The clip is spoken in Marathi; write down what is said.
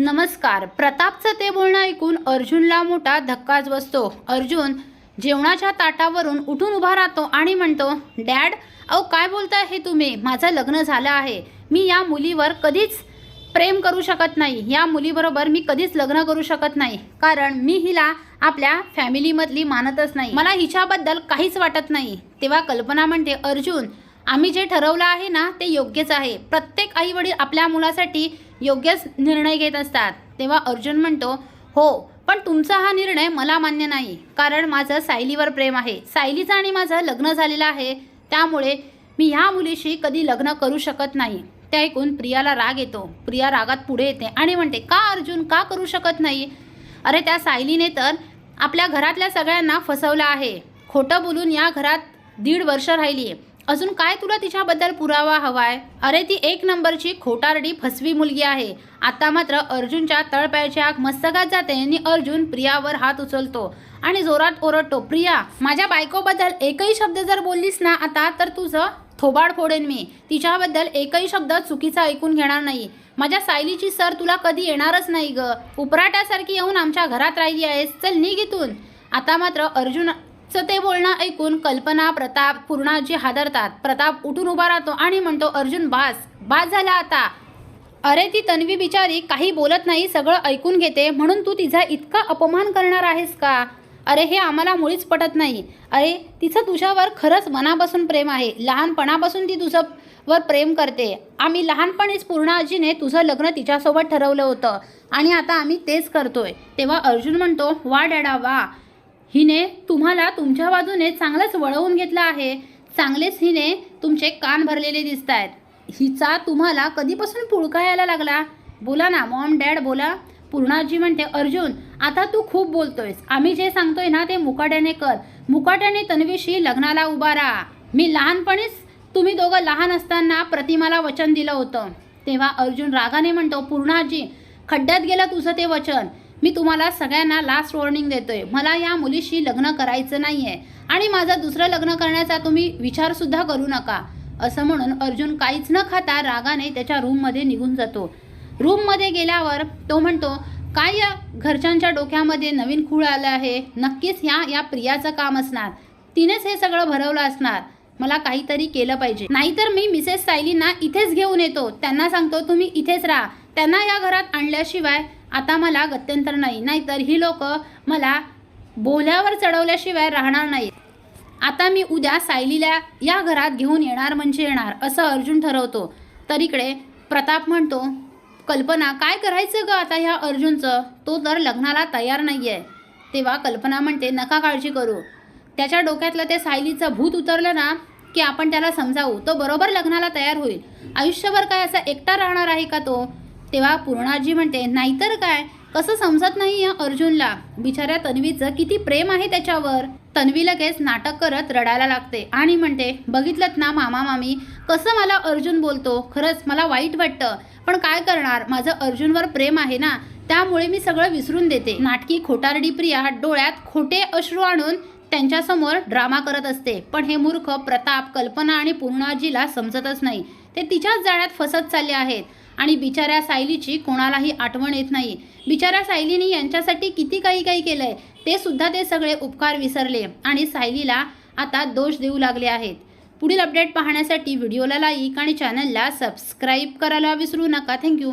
नमस्कार. प्रतापचं ते बोलणं ऐकून अर्जुनला मोठा धक्काच बसतो. अर्जुन जेवणाच्या ताटावरून उठून उभा राहतो आणि म्हणतो डॅड अहो काय बोलताय हे तुम्ही? माझं लग्न झालं आहे. मी या मुलीवर कधीच प्रेम करू शकत नाही. या मुलीबरोबर मी कधीच लग्न करू शकत नाही. कारण मी हिला आपल्या फॅमिलीमधली मानतच नाही. मला हिच्याबद्दल काहीच वाटत नाही. तेव्हा कल्पना म्हणते अर्जुन आम्ही जे ठरवलं आहे ना ते योग्यच आहे. प्रत्येक आईवडील आपल्या मुलासाठी योग्यच निर्णय घेत असतात. तेव्हा अर्जुन म्हणतो हो पण तुमचा हा निर्णय मला मान्य नाही. कारण माझं सायलीवर प्रेम आहे. सायलीचं आणि माझं लग्न झालेलं आहे. त्यामुळे मी ह्या मुलीशी कधी लग्न करू शकत नाही. ते ऐकून प्रियाला राग येतो. प्रिया रागात पुढे येते आणि म्हणते का अर्जुन? का करू शकत नाही? अरे त्या सायलीने तर आपल्या घरातल्या सगळ्यांना फसवलं आहे. खोटं बोलून या घरात दीड वर्ष राहिली आहे अजून काय तुला तिच्याबद्दल पुरावा हवाय? अरे ती एक नंबरची खोटारडी फसवी मुलगी आहे. आता मात्र अर्जुनच्या तळपायाची आग मस्तकात जाते आणि अर्जुन प्रियावर हात उचलतो. आणि जोरात ओरडतो प्रिया माझ्या बायकोबद्दल एकही शब्द जर बोललीस ना आता तर तुझं थोबाड फोडेन मी. तिच्याबद्दल एकही शब्द चुकीचा ऐकून घेणार नाही. माझ्या सायलीची सर तुला कधी येणारच नाही ग. उपराट्यासारखी येऊन आमच्या घरात राहिली आहेस. चल निघ इथून. आता मात्र अर्जुन चं ते बोलणं ऐकून कल्पना प्रताप पूर्णाजी हादरतात. प्रताप उठून उभा राहतो आणि म्हणतो अर्जुन बास बास झाला आता. अरे ती तन्वी बिचारी काही बोलत नाही सगळं ऐकून घेते. म्हणून तू तिचा इतका अपमान करणार आहेस का? अरे हे आम्हाला मुळीच पटत नाही. अरे तिचं तुझ्यावर खरंच मनापासून प्रेम आहे. लहानपणापासून ती तुझं वर प्रेम करते. आम्ही लहानपणीच पूर्ण आजीने तुझं लग्न तिच्यासोबत ठरवलं होतं आणि आता आम्ही तेच करतोय. तेव्हा अर्जुन म्हणतो वा डॅडा वा. हिने तुम्हाला तुमच्या बाजूने चांगलंच वळवून घेतलं आहे. चांगलेच हिने तुमचे कान भरलेले दिसत आहेत हिचा तुम्हाला कधीपासून पुळका यायला लागला? बोला ना मॉम डॅड बोला. पूर्णाजी म्हणते अर्जुन आता तू खूप बोलतोयस. आम्ही जे सांगतोय ना ते मुकाट्याने कर. मुकाट्याने तन्वीशी लग्नाला उभा राहा. मी लहानपणीच तुम्ही दोघं लहान असताना प्रतिमाला वचन दिलं होतं. तेव्हा अर्जुन रागाने म्हणतो पूर्णाजी खड्ड्यात गेलं तुझं ते वचन. मी तुम्हाला सगळ्यांना लास्ट वॉर्निंग देतोय. मला या मुलीशी लग्न करायचं नाही आहे आणि माझं दुसरं लग्न करण्याचा तुम्ही विचारसुद्धा करू नका. असं म्हणून अर्जुन काहीच न खाता रागाने त्याच्या रूममध्ये निघून जातो. रूममध्ये गेल्यावर तो म्हणतो काय या घरच्यांच्या डोक्यामध्ये नवीन खूळ आलं आहे? नक्कीच ह्या या प्रियाचं काम असणार. तिनेच हे सगळं भरवलं असणार. मला काहीतरी केलं पाहिजे. नाहीतर मी मिसेस सायलींना इथेच घेऊन येतो. त्यांना सांगतो तुम्ही इथेच राहा. त्यांना या घरात आणल्याशिवाय आता मला गत्यंतर नाही. नाहीतर ही लोक मला बोल्यावर चढवल्याशिवाय राहणार नाहीत. आता मी उद्या सायलीला या घरात घेऊन येणार म्हणजे येणार असं अर्जुन ठरवतो. तर इकडे प्रताप म्हणतो कल्पना काय करायचं ग आता ह्या अर्जुनचं? तो तर लग्नाला तयार नाही आहे तेव्हा कल्पना म्हणते नका काळजी करू. त्याच्या डोक्यातलं ते सायलीचं भूत उतरलं ना की आपण त्याला समजावू. तो बरोबर लग्नाला तयार होईल. आयुष्यभर काय असा एकटा राहणार आहे का तो? तेव्हा पूर्णाजी म्हणते नाहीतर काय? कसं समजत नाही या अर्जुनला? बिचाऱ्या तन्वीचं किती प्रेम आहे त्याच्यावर. तन्वी लगेच नाटक करत रडायला लागते आणि म्हणते बघितलं ना मामा मामी? कसं मला अर्जुन बोलतो? खरंच मला वाईट वाटतं. पण काय करणार? माझं अर्जुनवर प्रेम आहे ना? त्यामुळे मी सगळं विसरून देते. नाटकी खोटारडी प्रिया डोळ्यात खोटे अश्रू आणून त्यांच्यासमोर ड्रामा करत असते. पण हे मूर्ख प्रताप कल्पना आणि पूर्णाजीला समजतच नाही. ते तिच्याच जाळ्यात फसत चालले आहेत. आणि बिचाऱ्या सायलीची कोणालाही आठवण येत नाही. बिचाऱ्या सायलीने यांच्यासाठी किती काही काही केलंय ते सुद्धा ते सगळे उपकार विसरले आणि सायलीला आता दोष देऊ लागले आहेत. पुढील अपडेट पाहण्यासाठी व्हिडिओला लाईक आणि चॅनलला सबस्क्राईब करायला विसरू नका. थँक्यू